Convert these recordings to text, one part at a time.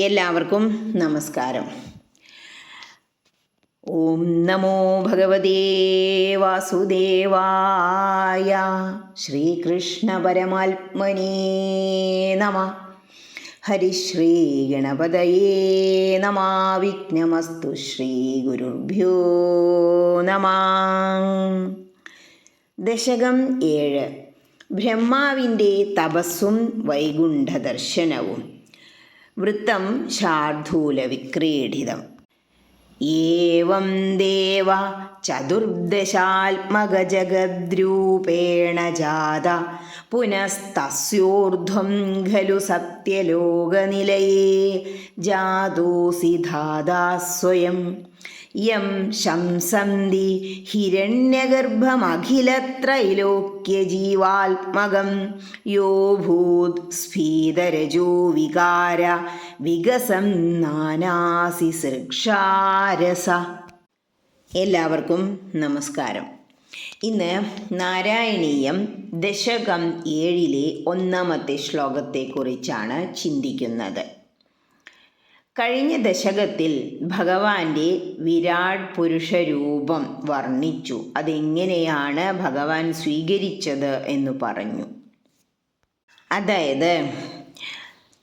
എല്ലാവർക്കും നമസ്കാരം. ഓം നമോ ഭഗവതേ വാസുദേവായ ശ്രീകൃഷ്ണ പരമാത്മനേ നമ. ഹരിശ്രീ ഗണപതയേ നമ. വിഘ്നമസ്തു ശ്രീ ഗുരുഭ്യോ നമ. ദശകം ഏഴ്. ബ്രഹ്മാവിന്റെ തപസ്സും വൈകുണ്ഠ ദർശനവും വൃത്തം ശാർദൂലവിക്രീഡിതം. ഏവം ദേവ ചതുർദശാത്മകജഗദ്രൂപേണ ജാത. പുനസ്തസ്യോർധ്വം ഖലു സത്യലോകനിലയേ ജാതോസി ധാതാ സ്വയം. യം ശംസന്തി ഹിരണ്യഗർഭമഖിലത്രൈലോക്യജീവാത്മകം. യോ ഭൂത് സ്ഫീതരജോ വികാര വികസം നാനാസി സൃക്ഷാരസ. എല്ലാവർക്കും നമസ്കാരം. ഇന്ന് നാരായണീയം ദശകം ഏഴിലെ ഒന്നാമത്തെ ശ്ലോകത്തെക്കുറിച്ചാണ് ചിന്തിക്കുന്നത്. കഴിഞ്ഞ ദശകത്തിൽ ഭഗവാന്റെ വിരാട് പുരുഷരൂപം വർണിച്ചു. അതെങ്ങനെയാണ് ഭഗവാൻ സ്വീകരിച്ചത് എന്ന് പറഞ്ഞു. അതായത്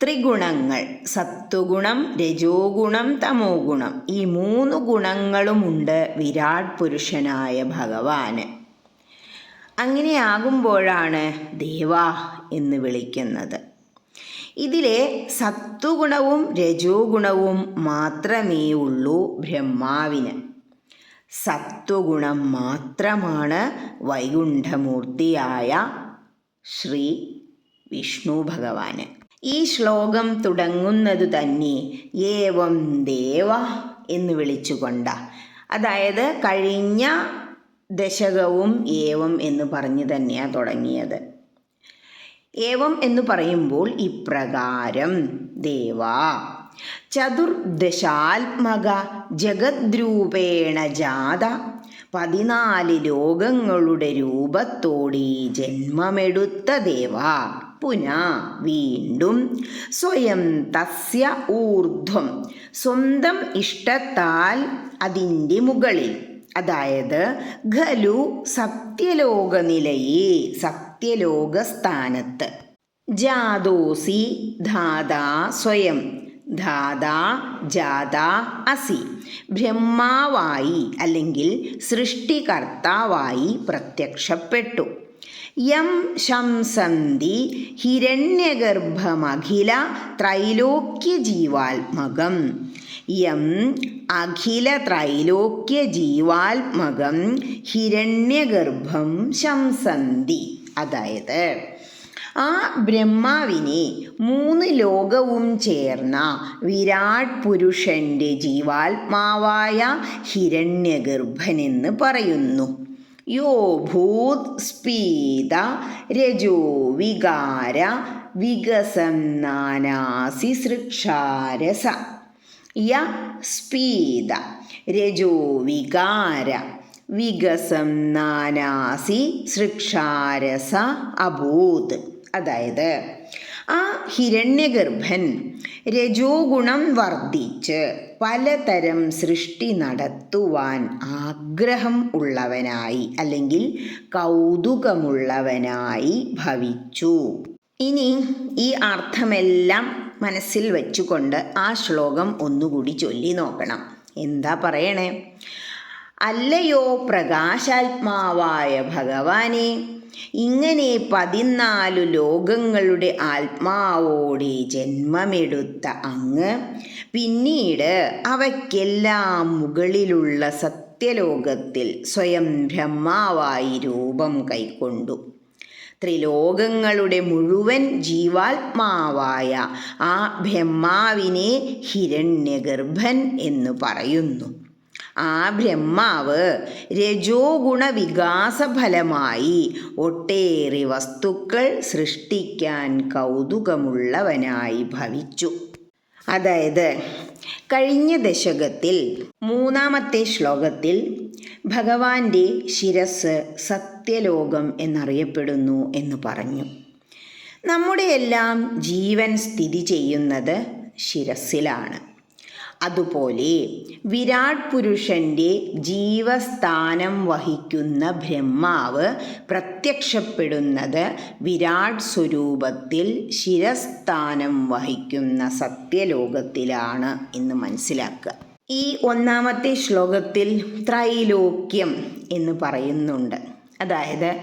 ത്രിഗുണങ്ങൾ സത്വഗുണം രജോഗുണം തമോ ഗുണം ഈ മൂന്ന് ഗുണങ്ങളുമുണ്ട് വിരാട് പുരുഷനായ ഭഗവാന്. അങ്ങനെയാകുമ്പോഴാണ് ദേവ എന്ന് വിളിക്കുന്നത്. ഇതിലെ സത്വഗുണവും രജോഗുണവും മാത്രമേ ഉള്ളൂ ബ്രഹ്മാവിന്. സത്വഗുണം മാത്രമാണ് വൈകുണ്ഠമൂർത്തിയായ ശ്രീ വിഷ്ണു ഭഗവാന്. ഈ ശ്ലോകം തുടങ്ങുന്നത് തന്നെ ഏവം ദേവ എന്ന് വിളിച്ചുകൊണ്ട. അതായത് കഴിഞ്ഞ ദശകവും ഏവം എന്ന് പറഞ്ഞു തന്നെയാണ് തുടങ്ങിയത്. ഏവം എന്ന് പറയുമ്പോൾ ഇപ്രകാരം. ദേവ ചതുർദശാത്മക ജഗദ്രൂപേണ ജാത പതിനാല് ലോകങ്ങളുടെ രൂപത്തോടെ ജന്മമെടുത്ത ദേവ. പുന വീണ്ടും സ്വയം തസ്യ ഊർധ്വം സ്വന്തം ഇഷ്ടത്താൽ അതിന്റെ മുകളിൽ. അതായത് ഖലു സത്യലോകനിലയെ സത്യലോകസ്ഥാനത്ത്. ജാതോസി ധാതാ സ്വയം ധാതാ ജാതാ അസി. ബ്രഹ്മാവായി അല്ലെങ്കിൽ സൃഷ്ടികർത്താവായി പ്രത്യക്ഷപ്പെട്ടു. യം ശംസന്തി ഹിരണ്യഗർഭമഖില ത്രൈലോക്യ ജീവാത്മകം യം അഖില ത്രൈലോക്യ ജീവാത്മകം ഹിരണ്യഗർഭം ശംസന്തി. അതായത് ആ ബ്രഹ്മാവിനെ മൂന്ന് ലോകവും ചേർന്ന വിരാട് പുരുഷന്റെ ജീവാത്മാവായ ഹിരണ്യഗർഭനെന്ന് പറയുന്നു. യോ ഭൂത് സ്പീത രജോ വികാര വികസം നാനാസി സൃക്ഷാരസ. യ സ്പീത രജോ വികാര വികസം നാനാസി സൃക്ഷാരസ അഭൂത്. അതായത് ആ ഹിരണ്യഗർഭൻ രജോ ഗുണം വർദ്ധിച്ച് പലതരം സൃഷ്ടി നടത്തുവാൻ ആഗ്രഹം ഉള്ളവനായി അല്ലെങ്കിൽ കൗതുകമുള്ളവനായി ഭവിച്ചു. ഇനി ഈ അർത്ഥമെല്ലാം മനസ്സിൽ വെച്ചുകൊണ്ട് ആ ശ്ലോകം ഒന്നുകൂടി ചൊല്ലി നോക്കണം. എന്താ പറയണേ? അല്ലയോ പ്രകാശാത്മാവായ ഭഗവാനെ ഇങ്ങനെ പതിനാലു ലോകങ്ങളുടെ ആത്മാവോടെ ജന്മമെടുത്ത അങ്ങ് പിന്നീട് അവയ്ക്കെല്ലാം മുകളിലുള്ള സത്യലോകത്തിൽ സ്വയം ബ്രഹ്മാവായി രൂപം കൈക്കൊണ്ടു. ത്രിലോകങ്ങളുടെ മുഴുവൻ ജീവാത്മാവായ ആ ബ്രഹ്മാവിനെ ഹിരണ്യഗർഭൻ എന്ന് പറയുന്നു. ആ ബ്രഹ്മാവ് രജോ ഗുണവികാസഫലമായി ഒട്ടേറെ വസ്തുക്കൾ സൃഷ്ടിക്കാൻ കൗതുകമുള്ളവനായി ഭവിച്ചു. അതായത് കഴിഞ്ഞ ദശകത്തിൽ മൂന്നാമത്തെ ശ്ലോകത്തിൽ ഭഗവാന്റെ ശിരസ് സത്യലോകം എന്നറിയപ്പെടുന്നു എന്ന് പറഞ്ഞു. നമ്മുടെ എല്ലാം ജീവൻ സ്ഥിതി ചെയ്യുന്നത് ശിരസിലാണ് അതുപോലെ വിരാട് പുരുഷന്റെ ജീവസ്ഥാനം വഹിക്കുന്ന ബ്രഹ്മാവ് പ്രത്യക്ഷപ്പെടുന്നത് വിരാട് സ്വരൂപത്തിൽ ശിരസ്ഥാനം വഹിക്കുന്ന സത്യലോകത്തിലാണ് എന്ന് മനസ്സിലാക്കുക. ഈ ഒന്നാമത്തെ ശ്ലോകത്തിൽ ത്രൈലോക്യം എന്ന് പറയുന്നുണ്ട്. അതായത്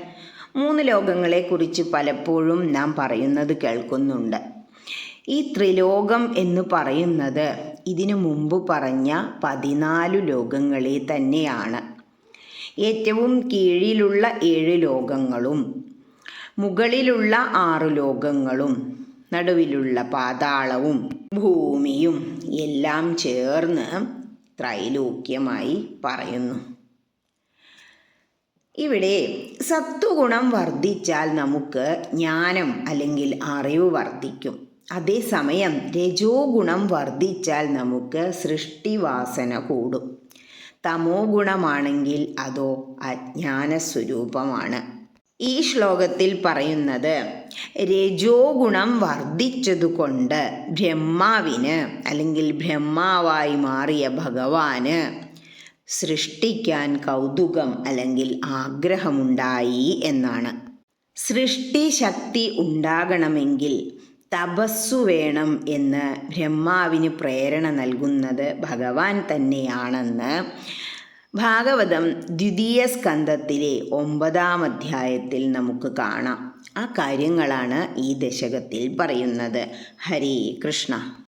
മൂന്ന് ലോകങ്ങളെക്കുറിച്ച് പലപ്പോഴും നാം പറയുന്നത് കേൾക്കുന്നുണ്ട്. ഈ ത്രിലോകം എന്ന് പറയുന്നത് ഇതിനു മുമ്പ് പറഞ്ഞ പതിനാലു ലോകങ്ങളെ തന്നെയാണ്. ഏറ്റവും കീഴിലുള്ള ഏഴ് ലോകങ്ങളും മുകളിലുള്ള ആറ് ലോകങ്ങളും നടുവിലുള്ള പാതാളവും ഭൂമിയും എല്ലാം ചേർന്ന് ത്രൈലോക്യമായി പറയുന്നു. ഇവിടെ സത്വഗുണം വർദ്ധിച്ചാൽ നമുക്ക് ജ്ഞാനം അല്ലെങ്കിൽ അറിവ് വർദ്ധിക്കും. അതേസമയം രജോ ഗുണം വർദ്ധിച്ചാൽ നമുക്ക് സൃഷ്ടിവാസന കൂടും. തമോ ഗുണമാണെങ്കിൽ അതോ അജ്ഞാന സ്വരൂപമാണ് ഈ ശ്ലോകത്തിൽ പറയുന്നത് രജോ ഗുണം വർദ്ധിച്ചതുകൊണ്ട് ബ്രഹ്മാവിന് അല്ലെങ്കിൽ ബ്രഹ്മാവായി മാറിയ ഭഗവാന് സൃഷ്ടിക്കാൻ കൗതുകം അല്ലെങ്കിൽ ആഗ്രഹമുണ്ടായി എന്നാണ്. സൃഷ്ടിശക്തി ഉണ്ടാകണമെങ്കിൽ തപസ്സു വേണം എന്ന് ബ്രഹ്മാവിന് പ്രേരണ നൽകുന്നത് ഭഗവാൻ തന്നെയാണെന്ന് ഭാഗവതം ദ്വിതീയ സ്കന്ധത്തിലെ ഒമ്പതാം അധ്യായത്തിൽ നമുക്ക് കാണാം. ആ കാര്യങ്ങളാണ് ഈ ദശകത്തിൽ പറയുന്നത്. ഹരേ കൃഷ്ണ.